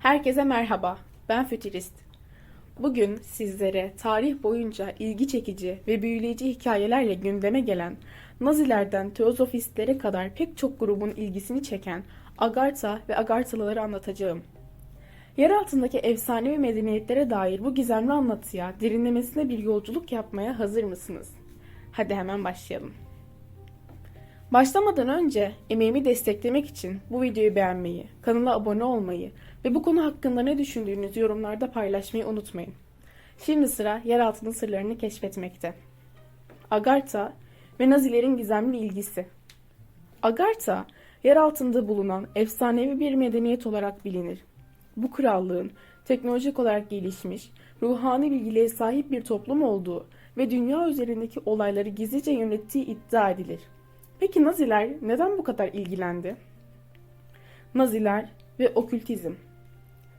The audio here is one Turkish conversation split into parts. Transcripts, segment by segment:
Herkese merhaba, ben Fütürist. Bugün sizlere tarih boyunca ilgi çekici ve büyüleyici hikayelerle gündeme gelen, Nazilerden Teozofistlere kadar pek çok grubun ilgisini çeken Agartha ve Agarthalıları anlatacağım. Yer altındaki efsanevi medeniyetlere dair bu gizemli anlatıya derinlemesine bir yolculuk yapmaya hazır mısınız? Hadi hemen başlayalım. Başlamadan önce emeğimi desteklemek için bu videoyu beğenmeyi, kanala abone olmayı ve bu konu hakkında ne düşündüğünüzü yorumlarda paylaşmayı unutmayın. Şimdi sıra yer altının sırlarını keşfetmekte. Agartha ve Nazilerin gizemli ilgisi. Agartha, yer altında bulunan efsanevi bir medeniyet olarak bilinir. Bu krallığın teknolojik olarak gelişmiş, ruhani bilgiliğe sahip bir toplum olduğu ve dünya üzerindeki olayları gizlice yönettiği iddia edilir. Peki Naziler neden bu kadar ilgilendi? Naziler ve okültizm.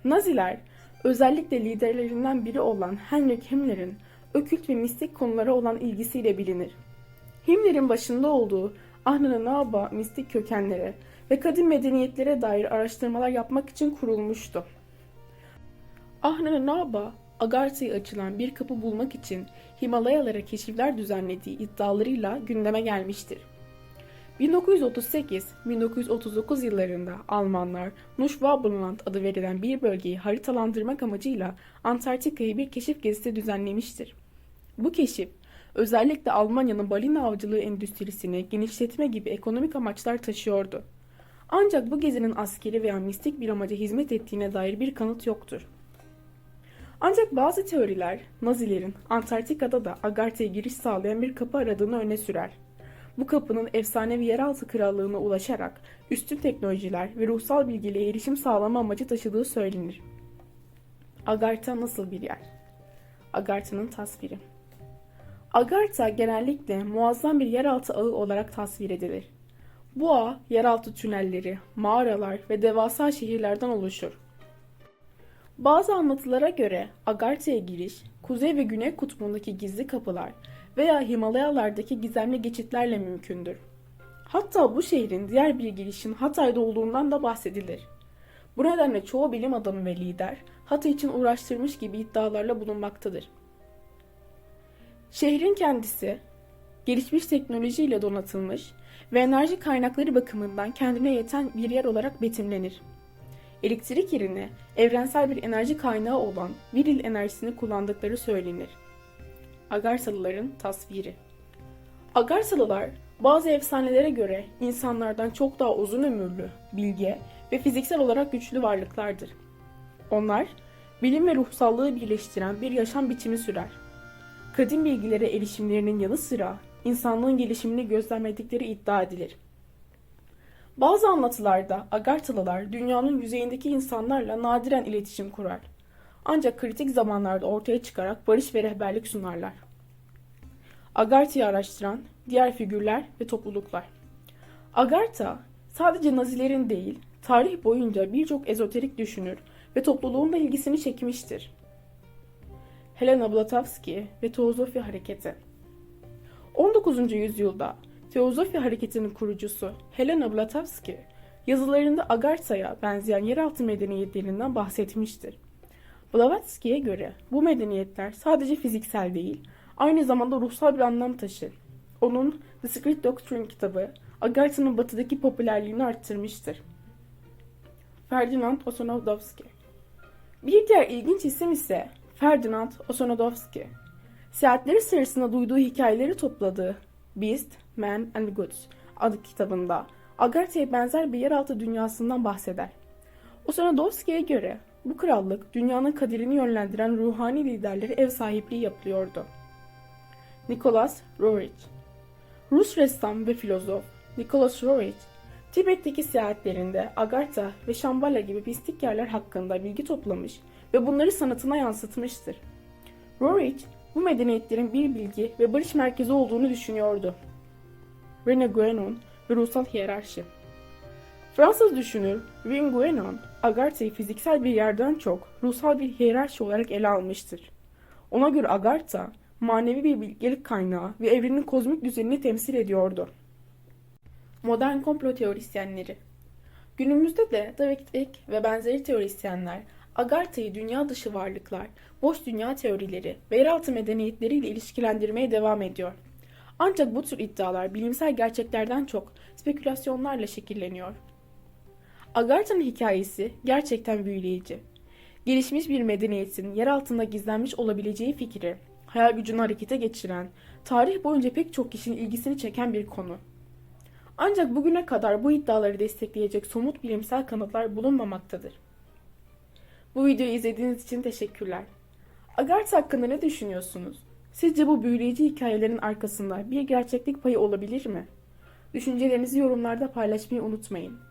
Naziler özellikle liderlerinden biri olan Heinrich Himmler'in okült ve mistik konulara olan ilgisiyle bilinir. Himmler'in başında olduğu Ahnenaba mistik kökenlere ve kadim medeniyetlere dair araştırmalar yapmak için kurulmuştu. Ahnenaba, Agartha'ya açılan bir kapı bulmak için Himalayalara keşifler düzenlediği iddialarıyla gündeme gelmiştir. 1938-1939 yıllarında Almanlar Nuschwabenland adı verilen bir bölgeyi haritalandırmak amacıyla Antarktika'yı bir keşif gezisi düzenlemiştir. Bu keşif özellikle Almanya'nın balina avcılığı endüstrisini genişletme gibi ekonomik amaçlar taşıyordu. Ancak bu gezinin askeri veya mistik bir amaca hizmet ettiğine dair bir kanıt yoktur. Ancak bazı teoriler Nazilerin Antarktika'da da Agartha'ya giriş sağlayan bir kapı aradığını öne sürer. Bu kapının efsanevi yeraltı krallığına ulaşarak üstün teknolojiler ve ruhsal bilgiliğe erişim sağlama amacı taşıdığı söylenir. Agartha nasıl bir yer? Agartha'nın tasviri Agartha genellikle muazzam bir yeraltı ağı olarak tasvir edilir. Bu ağ yeraltı tünelleri, mağaralar ve devasa şehirlerden oluşur. Bazı anlatılara göre Agartha'ya giriş, kuzey ve güney kutbundaki gizli kapılar veya Himalayalardaki gizemli geçitlerle mümkündür. Hatta bu şehrin diğer bir girişin Hatay'da olduğundan da bahsedilir. Bu nedenle çoğu bilim adamı ve lider Hatay için uğraştırmış gibi iddialarla bulunmaktadır. Şehrin kendisi gelişmiş teknolojiyle donatılmış ve enerji kaynakları bakımından kendine yeten bir yer olarak betimlenir. Elektrik yerine evrensel bir enerji kaynağı olan viril enerjisini kullandıkları söylenir. Agarsalıların tasviri Agarsalılar bazı efsanelere göre insanlardan çok daha uzun ömürlü, bilge ve fiziksel olarak güçlü varlıklardır. Onlar, bilim ve ruhsallığı birleştiren bir yaşam biçimi sürer. Kadim bilgilere erişimlerinin yanı sıra insanlığın gelişimini gözlemledikleri iddia edilir. Bazı anlatılarda Agarthalılar dünyanın yüzeyindeki insanlarla nadiren iletişim kurar. Ancak kritik zamanlarda ortaya çıkarak barış ve rehberlik sunarlar. Agartha'yı araştıran diğer figürler ve topluluklar. Agartha sadece Nazilerin değil, tarih boyunca birçok ezoterik düşünür ve topluluğun da ilgisini çekmiştir. Helena Blavatsky ve Teozofi Hareketi 19. yüzyılda Teozofi hareketinin kurucusu Helena Blavatsky yazılarında Agartha'ya benzeyen yeraltı medeniyetlerinden bahsetmiştir. Blavatsky'ye göre bu medeniyetler sadece fiziksel değil, aynı zamanda ruhsal bir anlam taşır. Onun The Secret Doctrine kitabı Agartha'nın batıdaki popülerliğini arttırmıştır. Ferdinand Ossonodowski Bir diğer ilginç isim ise Ferdinand Ossonodowski. Seyahatleri sırasında duyduğu hikayeleri topladığı Beast, Man and Goods adlı kitabında Agartha'ya benzer bir yeraltı dünyasından bahseder. Ossonodowski'ye göre bu krallık dünyanın kaderini yönlendiren ruhani liderleri ev sahipliği yapılıyordu. Nicholas Roerich Rus ressam ve filozof Nicholas Roerich, Tibet'teki seyahatlerinde Agartha ve Shambhala gibi mistik yerler hakkında bilgi toplamış ve bunları sanatına yansıtmıştır. Roerich, bu medeniyetlerin bir bilgi ve barış merkezi olduğunu düşünüyordu. René Guénon ve ruhsal hiyerarşi Fransız düşünür Wim Guénon, Agartha'yı fiziksel bir yerden çok ruhsal bir hiyerarşi olarak ele almıştır. Ona göre Agartha, manevi bir bilgelik kaynağı ve evrenin kozmik düzenini temsil ediyordu. Modern komplo teorisyenleri Günümüzde de David Icke ve benzeri teorisyenler Agartha'yı dünya dışı varlıklar, boş dünya teorileri ve yeraltı medeniyetleriyle ilişkilendirmeye devam ediyor. Ancak bu tür iddialar bilimsel gerçeklerden çok spekülasyonlarla şekilleniyor. Agartha'nın hikayesi gerçekten büyüleyici. Gelişmiş bir medeniyetin yer altında gizlenmiş olabileceği fikri, hayal gücünü harekete geçiren, tarih boyunca pek çok kişinin ilgisini çeken bir konu. Ancak bugüne kadar bu iddiaları destekleyecek somut bilimsel kanıtlar bulunmamaktadır. Bu videoyu izlediğiniz için teşekkürler. Agartha hakkında ne düşünüyorsunuz? Sizce bu büyüleyici hikayelerin arkasında bir gerçeklik payı olabilir mi? Düşüncelerinizi yorumlarda paylaşmayı unutmayın.